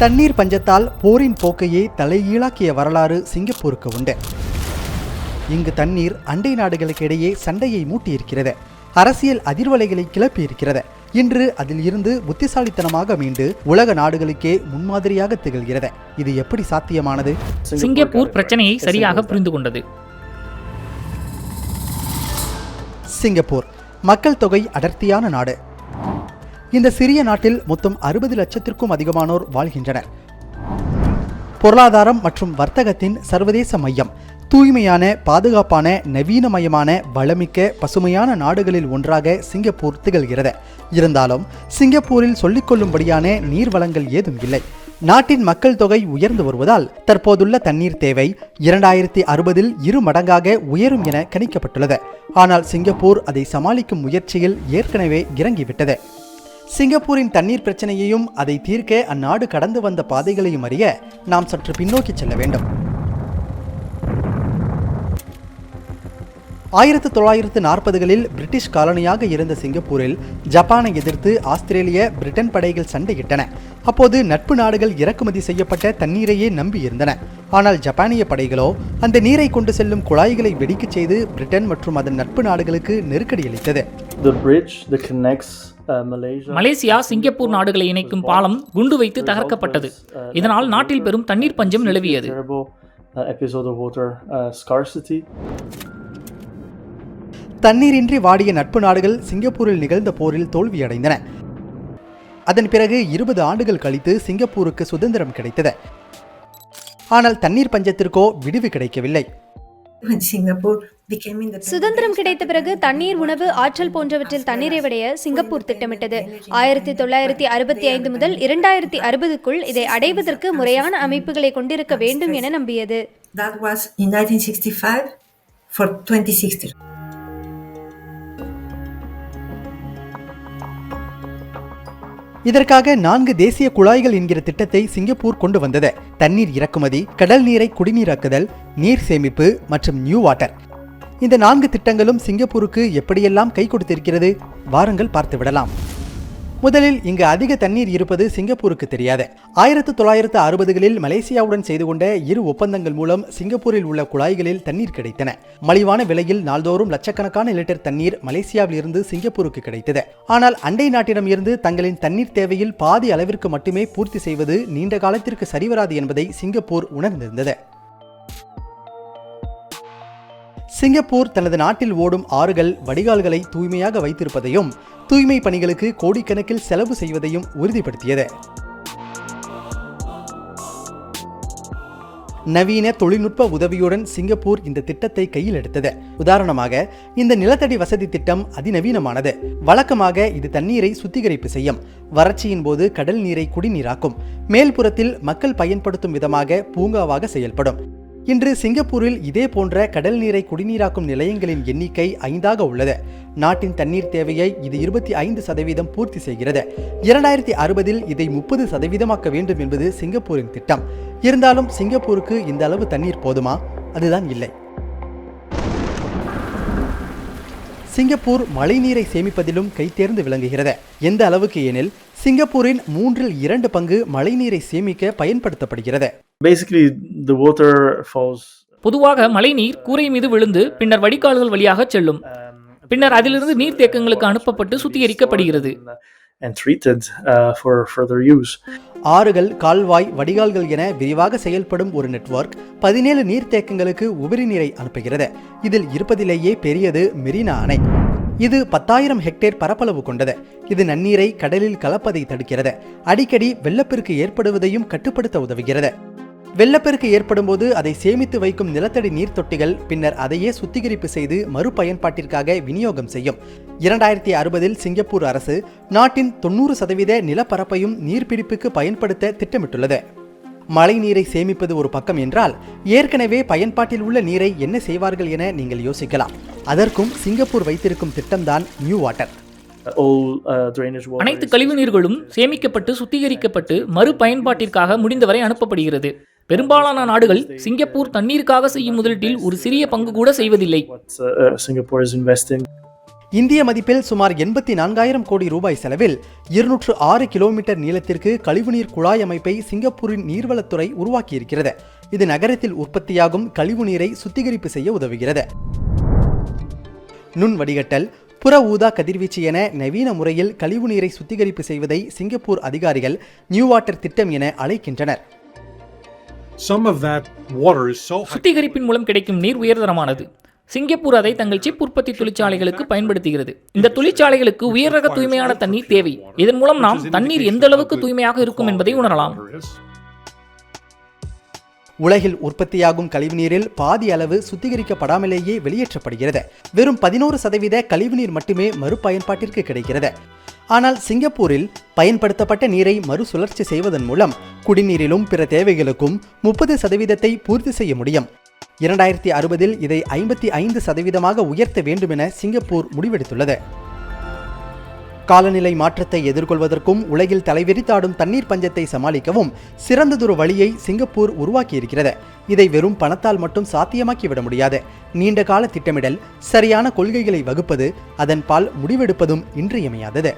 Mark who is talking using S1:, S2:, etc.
S1: தண்ணீர் பஞ்சத்தால் போரின் போக்கையே தலைகீழாக்கிய வரலாறு சிங்கப்பூருக்கு உண்டு. இங்கு தண்ணீர் அண்டை நாடுகளுக்கு இடையே சண்டையை மூட்டியிருக்கிறது. அரசியல் அதிர்வலைகளை கிளப்பியிருக்கிறது. இன்று அதில் இருந்து புத்திசாலித்தனமாக மீண்டு உலக நாடுகளுக்கே முன்மாதிரியாக திகழ்கிறது. இது எப்படி சாத்தியமானது?
S2: சிங்கப்பூர் பிரச்சனையை சரியாக புரிந்து கொண்டது
S1: சிங்கப்பூர் மக்கள் தொகை அடர்த்தியான நாடு. இந்த சிறிய நாட்டில் மொத்தம் அறுபது லட்சத்திற்கும் அதிகமானோர் வாழ்கின்றனர். பொருளாதாரம் மற்றும் வர்த்தகத்தின் சர்வதேச மையம் தூய்மையான பாதுகாப்பான நவீனமயமான வளமிக்க பசுமையான நாடுகளில் ஒன்றாக சிங்கப்பூர் திகழ்கிறது. இருந்தாலும் சிங்கப்பூரில் சொல்லிக்கொள்ளும்படியான நீர் வளங்கள் ஏதும் இல்லை. நாட்டின் மக்கள் தொகை உயர்ந்து வருவதால் தற்போதுள்ள தண்ணீர் தேவை இரண்டாயிரத்தி அறுபதில் இரு மடங்காக உயரும் என கணிக்கப்பட்டுள்ளது. ஆனால் சிங்கப்பூர் அதை சமாளிக்கும் முயற்சியில் ஏற்கனவே இறங்கிவிட்டது. சிங்கப்பூரின் தண்ணீர் பிரச்சனையையும் அதை தீர்க்க அந்நாடு கடந்து வந்த பாதைகளையும் அறிய நாம் சற்று பின்னோக்கி செல்ல வேண்டும். ஆயிரத்து தொள்ளாயிரத்து நாற்பதுகளில் பிரிட்டிஷ் காலனியாக இருந்த சிங்கப்பூரில் ஜப்பானை எதிர்த்து ஆஸ்திரேலிய பிரிட்டன் படைகள் சண்டையிட்டன. அப்போது நட்பு நாடுகள் இறக்குமதி செய்யப்பட்ட தண்ணீரையே நம்பி இருந்தன. ஆனால் ஜப்பானிய படைகளோ அந்த நீரை கொண்டு செல்லும் குழாய்களை வெடிக்கச் செய்து பிரிட்டன் மற்றும் அதன் நட்பு நாடுகளுக்கு நெருக்கடி அளித்தது.
S3: The bridge that connects uh, Malaysia.
S2: Malaysia Singapore நாடுகளை இணைக்கும் பாலம் குண்டு வைத்து தகர்க்கப்பட்டது இதனால் நாட்டில் பெரும் தண்ணீர் பஞ்சம் நிலவியது
S3: Terrible uh, episode of water uh, scarcity.
S1: தண்ணீரின்றி வாடிய நட்பு நாடுகள் சிங்கப்பூரில் நிகழ்ந்த போரில் தோல்வியடைந்தன அதன் பிறகு இருபது ஆண்டுகள் கழித்து சிங்கப்பூருக்கு சுதந்திரம் கிடைத்தது ஆனால் தண்ணீர் பஞ்சத்திற்கோ விடுவு கிடைக்கவில்லை
S4: when Singapore.
S5: சுதந்திரம் கிடைத்த பிறகு தண்ணீர் உணவு ஆற்றல் போன்றவற்றில் தண்ணீரை விடைய சிங்கப்பூர் திட்டமிட்டது. ஆயிரத்தி தொள்ளாயிரத்தி அறுபத்தி ஐந்து முதல் இரண்டாயிரத்தி அறுபதுக்குள் இதை அடைவதற்கு முறையான அமைப்புகளை கொண்டிருக்க வேண்டும் என நம்பியது.
S1: இதற்காக நான்கு தேசிய குழாய்கள் என்கிற திட்டத்தை சிங்கப்பூர் கொண்டு வந்தது. தண்ணீர் இறக்குமதி கடல் நீரை குடிநீராக்குதல் நீர் சேமிப்பு மற்றும் நியூ வாட்டர். இந்த நான்கு திட்டங்களும் சிங்கப்பூருக்கு எப்படியெல்லாம் கை கொடுத்திருக்கிறது? வாருங்கள் பார்த்து விடலாம் முதலில் இங்கு அதிக தண்ணீர் இருப்பது சிங்கப்பூருக்கு தெரியாது. ஆயிரத்து தொள்ளாயிரத்து அறுபதுகளில் மலேசியாவுடன் செய்து கொண்ட இரு ஒப்பந்தங்கள் மூலம் சிங்கப்பூரில் உள்ள குழாய்களில் தண்ணீர் கிடைத்தன. மலிவான விலையில் நாள்தோறும் லட்சக்கணக்கான லிட்டர் தண்ணீர் மலேசியாவில் இருந்து சிங்கப்பூருக்கு கிடைத்தது. ஆனால் அண்டை நாட்டிடம் இருந்து தங்களின் தண்ணீர் தேவையில் பாதி அளவிற்கு மட்டுமே பூர்த்தி செய்வது நீண்ட காலத்திற்கு சரிவராது என்பதை சிங்கப்பூர் உணர்ந்திருந்தது. சிங்கப்பூர் தனது நாட்டில் ஓடும் ஆறுகள் வடிகால்களை தூய்மையாக வைத்திருப்பதையும் தூய்மை பணிகளுக்கு கோடிக்கணக்கில் செலவு செய்வதையும் உறுதிப்படுத்தியது. நவீன தொழில்நுட்ப உதவியுடன் சிங்கப்பூர் இந்த திட்டத்தை கையில் எடுத்தது. உதாரணமாக இந்த நிலத்தடி வசதி திட்டம் அதிநவீனமானது. வழக்கமாக இது தண்ணீரை சுத்திகரிப்பு செய்யும். வறட்சியின் போது கடல் நீரை குடிநீராக்கும். மேல்புறத்தில் மக்கள் பயன்படுத்தும் விதமாக பூங்காவாக செயல்படும். இன்று சிங்கப்பூரில் இதே போன்ற கடல் நீரை குடிநீராக்கும் நிலையங்களின் எண்ணிக்கை ஐந்தாக உள்ளது. நாட்டின் தண்ணீர் தேவையை இது இருபத்தி ஐந்து சதவீதம் பூர்த்தி செய்கிறது. இரண்டாயிரத்தி அறுபதில் இதை முப்பது சதவீதமாக்க வேண்டும் என்பது சிங்கப்பூரின் திட்டம். இருந்தாலும் சிங்கப்பூருக்கு இந்த அளவு தண்ணீர் போதுமா? அதுதான் இல்லை. சிங்கப்பூர் மழைநீரை சேமிப்பதிலும் கைத்தேர்ந்து விளங்குகிறது. எந்த அளவுக்கு எனில் சிங்கப்பூரின் மூன்றில் இரண்டு பங்கு மழைநீரை சேமிக்க பயன்படுத்தப்படுகிறது.
S3: Basically, the water falls.
S2: பொதுவாக மழைநீர் கூரை மீது விழுந்து பின்னர் வடிகால்கள் வழியாக செல்லும். பின்னர் அதிலிருந்து நீர்த்தேக்கங்களுக்கு அனுப்பப்பட்டு சுத்திகரிக்கப்படுகிறது.
S3: And treated uh, for further use.
S1: ஆறுகள் கால்வாய் வடிகால்கள் என விரிவாக செயல்படும் ஒரு நெட்வொர்க் பதினேழு நீர்த்தேக்கங்களுக்கு உபரி நீரை அனுப்புகிறது. இதில் இருப்பதிலேயே பெரியது மெரினா அணை. இது பத்தாயிரம் ஹெக்டேர் பரப்பளவு கொண்டது. இது நன்னீரை கடலில் கலப்பதை தடுக்கிறது. அடிக்கடி வெள்ளப்பெருக்கு ஏற்படுவதையும் கட்டுப்படுத்த உதவுகிறது. வெள்ளப்பெருக்கு ஏற்படும் போது அதை சேமித்து வைக்கும் நிலத்தடி நீர் தொட்டிகள் பின்னர் அதையே சுத்திகரிப்பு செய்து மறுபயன்பாட்டிற்காக விநியோகம் செய்யும். இரண்டாயிரத்தி அறுபதில் சிங்கப்பூர் அரசு நாட்டின் தொண்ணூறு சதவீத நிலப்பரப்பையும் நீர்பிடிப்புக்கு பயன்படுத்த திட்டமிட்டுள்ளது. மழை நீரை சேமிப்பது ஒரு பக்கம் என்றால் ஏற்கனவே பயன்பாட்டில் உள்ள நீரை என்ன செய்வார்கள் என நீங்கள் யோசிக்கலாம். அதற்கும் சிங்கப்பூர் வைத்திருக்கும் திட்டம்தான் நியூ வாட்டர்.
S3: Uh.
S2: அனைத்து கழிவு நீர்களும் சேமிக்கப்பட்டு சுத்திகரிக்கப்பட்டு மறுபயன்பாட்டிற்காக முடிந்தவரை அனுப்பப்படுகிறது. பெரும்பாலான நாடுகள் சிங்கப்பூர் தண்ணீருக்காக செய்யும் முதலீட்டில் ஒரு சிறிய பங்கு கூட செய்வதில்லை.
S3: Uh, uh.
S1: இந்திய மதிப்பில் சுமார் எண்பத்தி நான்காயிரம் கோடி ரூபாய் செலவில் இருநூற்று ஆறு கிலோமீட்டர் நீளத்திற்கு கழிவுநீர் குழாய் அமைப்பை சிங்கப்பூரின் நீர்வளத்துறை உருவாக்கியிருக்கிறது. இது நகரத்தில் உற்பத்தியாகும் கழிவுநீரை சுத்திகரிப்பு செய்ய உதவுகிறது. நுண் வடிகட்டல் புற ஊதா கதிர்வீச்சு என நவீன முறையில் கழிவுநீரை சுத்திகரிப்பு செய்வதை சிங்கப்பூர் அதிகாரிகள் நியூ வாட்டர் திட்டம் என அழைக்கின்றனர்.
S2: சுத்திகரிப்பின் மூலம் கிடைக்கும் நீர் உயர்தரமானது. சிங்கப்பூர் அதை தங்கள் சிப் உற்பத்தி தொழிற்சாலைகளுக்கு பயன்படுத்துகிறது. இந்த தொழிற்சாலைகளுக்கு உயர் ரக தூய்மையான தண்ணீர் தேவை. இதன் மூலம் நாம் தண்ணீர் எந்த அளவுக்கு தூய்மையாக இருக்கும் என்பதை உணரலாம்.
S1: உலகில் உற்பத்தியாகும் கழிவுநீரில் பாதி அளவு சுத்திகரிக்கப்படாமலேயே வெளியேற்றப்படுகிறது. வெறும் பதினோரு சதவீத கழிவுநீர் மட்டுமே மறுபயன்பாட்டிற்கு கிடைக்கிறது. ஆனால் சிங்கப்பூரில் பயன்படுத்தப்பட்ட நீரை மறுசுழற்சி செய்வதன் மூலம் குடிநீரிலும் பிற தேவைகளுக்கும் முப்பது சதவீதத்தை பூர்த்தி செய்ய முடியும். இரண்டாயிரத்தி அறுபதில் இதை ஐம்பத்தி ஐந்து சதவீதமாக உயர்த்த வேண்டும் என சிங்கப்பூர் முடிவெடுத்துள்ளது. காலநிலை மாற்றத்தை எதிர்கொள்வதற்கும் உலகில் தலைவிரித்தாடும் தண்ணீர் பஞ்சத்தை சமாளிக்கவும் சிறந்ததொரு வழியை சிங்கப்பூர் உருவாக்கியிருக்கிறது. இதை வெறும் பணத்தால் மட்டும் சாத்தியமாக்கிவிட முடியாது. நீண்ட கால திட்டமிடல் சரியான கொள்கைகளை வகுப்பது அதன்பால் முடிவெடுப்பதும் இன்றியமையாதது.